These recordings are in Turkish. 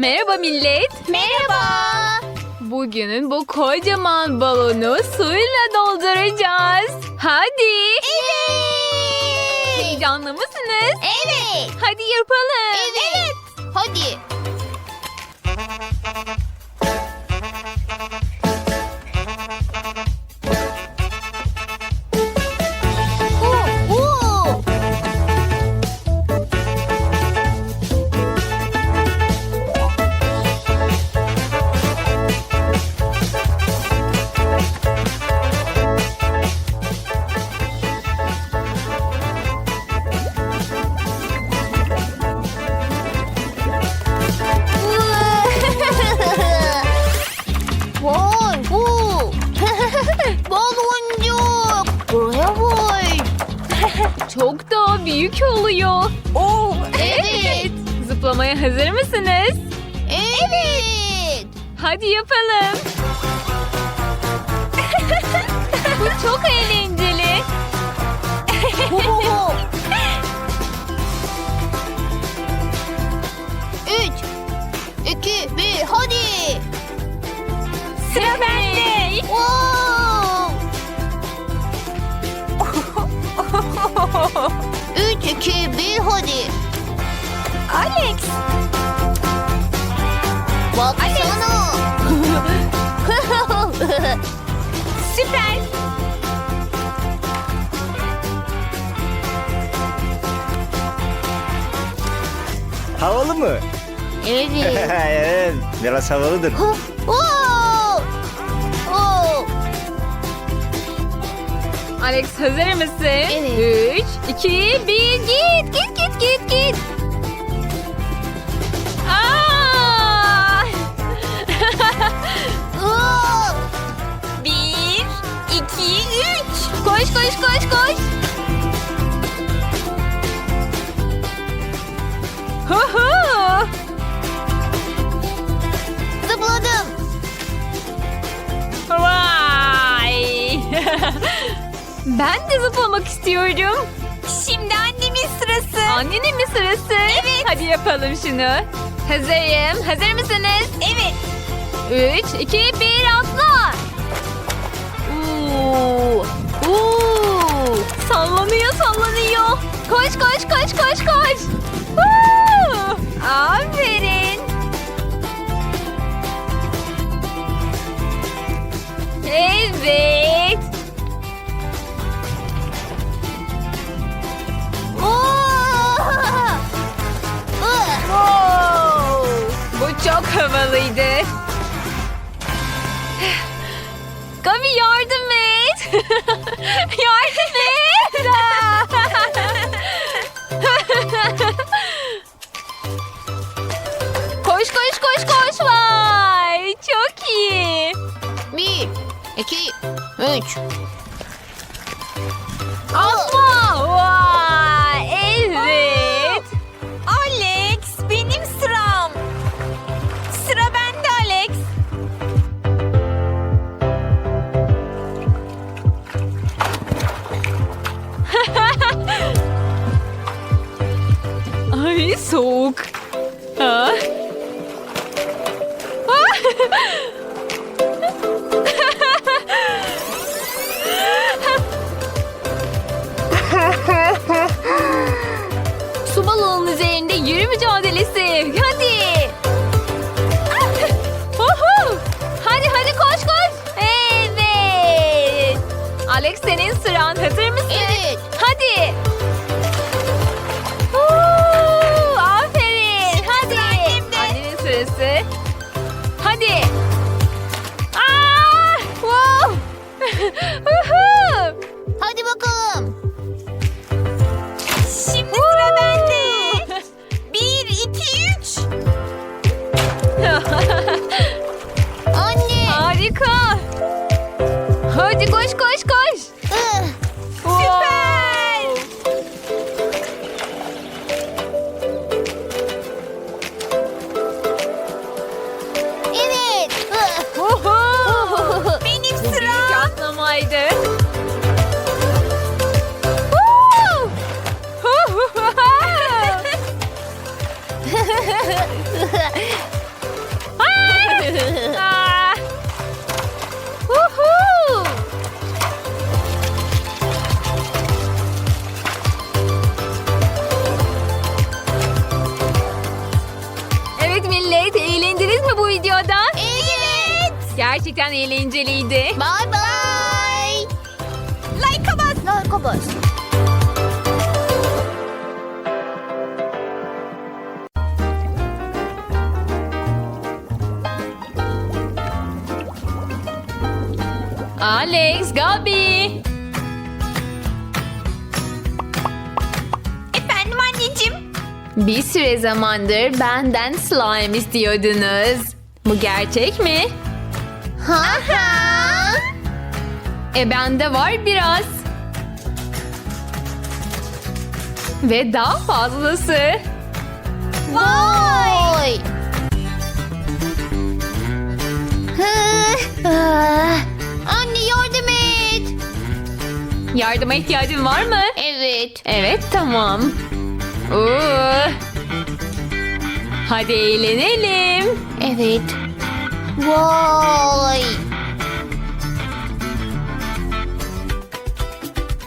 Merhaba millet. Merhaba. Bugünün bu kocaman balonu suyla dolduracağız. Hadi. Evet. Heyecanlı mısınız? Evet. Hadi yapalım. Evet. Hadi. Çok daha büyük oluyor. Oo, Evet. Zıplamaya hazır mısınız? Evet. Hadi yapalım. bu çok eğlenceli. Oo. Üç, iki, bir, hadi. Sıra bende. Wow. Üç, iki, bir, hadi. Alex. Baksana. Süper. Havalı mı? evet. evet, biraz havalıdır. Oo. Alex hazır mısın? Evet. Üç, iki, bir, git, git, git, git, git. Ben de zıplamak istiyorum. Şimdi annemin sırası. Annenin mi sırası? Evet. Hadi yapalım şunu. Hazırım. Hazır mısınız? Evet. Üç, iki, bir, atla. Oo. Oo. Sallanıyor, sallanıyor. Koş, koş, koş, koş, koş. Woo! Aferin. Evet. Çok havalıydı. Gabi yardım et. yardım et. koş koş koş koş vay. Çok iyi. Bir, iki, üç. Soğuk. Ha? Su balonunun üzerinde yürü mücadelesi. Hadi. Hadi hadi koş koş. Evet. Alex senin sıran. Hazır mısın? Evet. Sırası. Hadi. Aa, wow. Hadi bakalım. Şimdi sıra bende. Bir, iki, üç. Anne. Harika. Hadi koş koş koş. Evet millet eğlendiniz mi bu videoda? Evet. Gerçekten eğlenceliydi. Bye bye. Like'a bas. Like'a bas. Alex, Gabi. Bir süre zamandır benden slime istiyordunuz. Bu gerçek mi? Ha ha. E bende var biraz. Ve daha fazlası. Vay. Anne yardım et. Yardıma ihtiyacın var mı? Evet. Evet tamam. Oo. Hadi eğlenelim. Evet. Vay.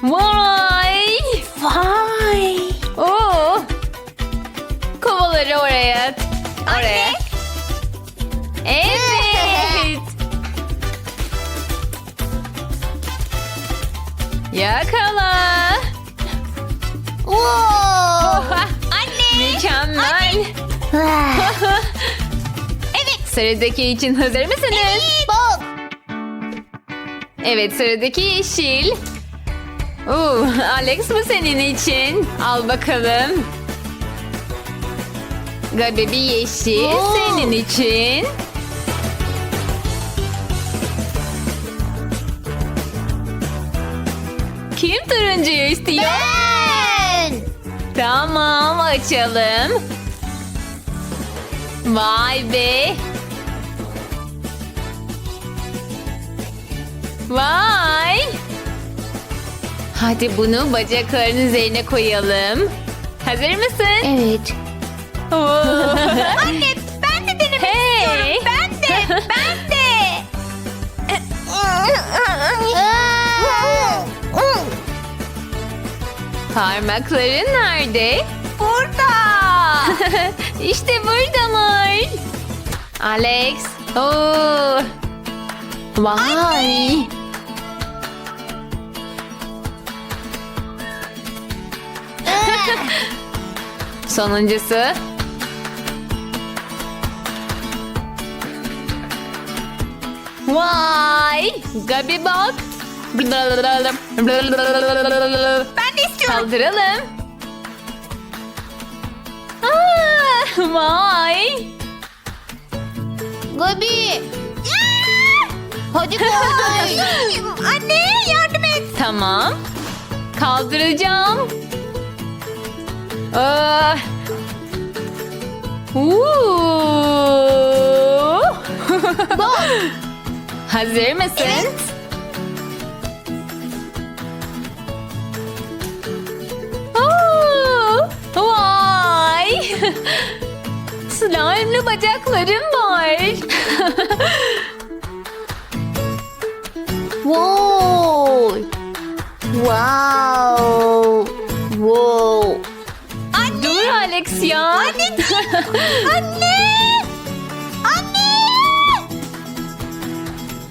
Vay. Vay. Oo. Kovaları oraya. Oraya. Evet. Yakala. Wow. Sıradaki için hazır mısınız? Bak. Evet sıradaki yeşil. Oo, Alex bu senin için. Al bakalım. Gabi bir yeşil Oo. senin için. Kim turuncuyu istiyor? Ben. Tamam açalım. Vay be. Vay. Hadi bunu bacakların üzerine koyalım. Hazır mısın? Evet. Oo. Anne ben de denemek Hey. istiyorum. Ben de. Ben de. Parmakların nerede? Burada. işte buradalar. Alex. Oo. Vay. Sonuncusu. Vay. Gabi bak. Ben de istiyorum. Kaldıralım. Aa, vay. Gabi. Hadi kaldır. Anne yardım et. Tamam. Kaldıracağım. Hazır mısın? Evet. Vay. Slime'lı bacaklarım var. Wow. Wow. Anne. Anne.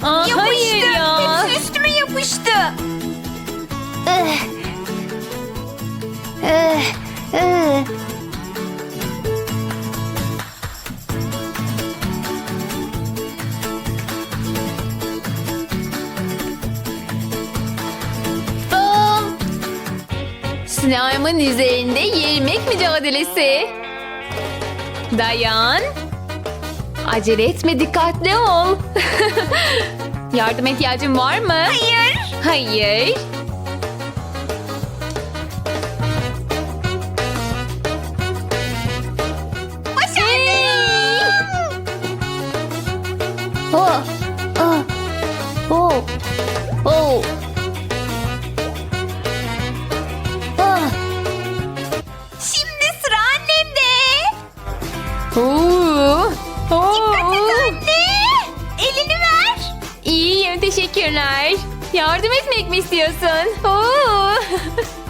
Aa, hayır ya. Hepsi üstüme yapıştı. Eh. Eh. Eh. Slime'ın üzerinde yemek mücadelesi. Dayan. Acele etme dikkatli ol. Yardım ihtiyacın var mı? Hayır. Hayır. Oh. Oh. Oh. Oh. Teşekkürler. Yardım etmek mi istiyorsun? Oo.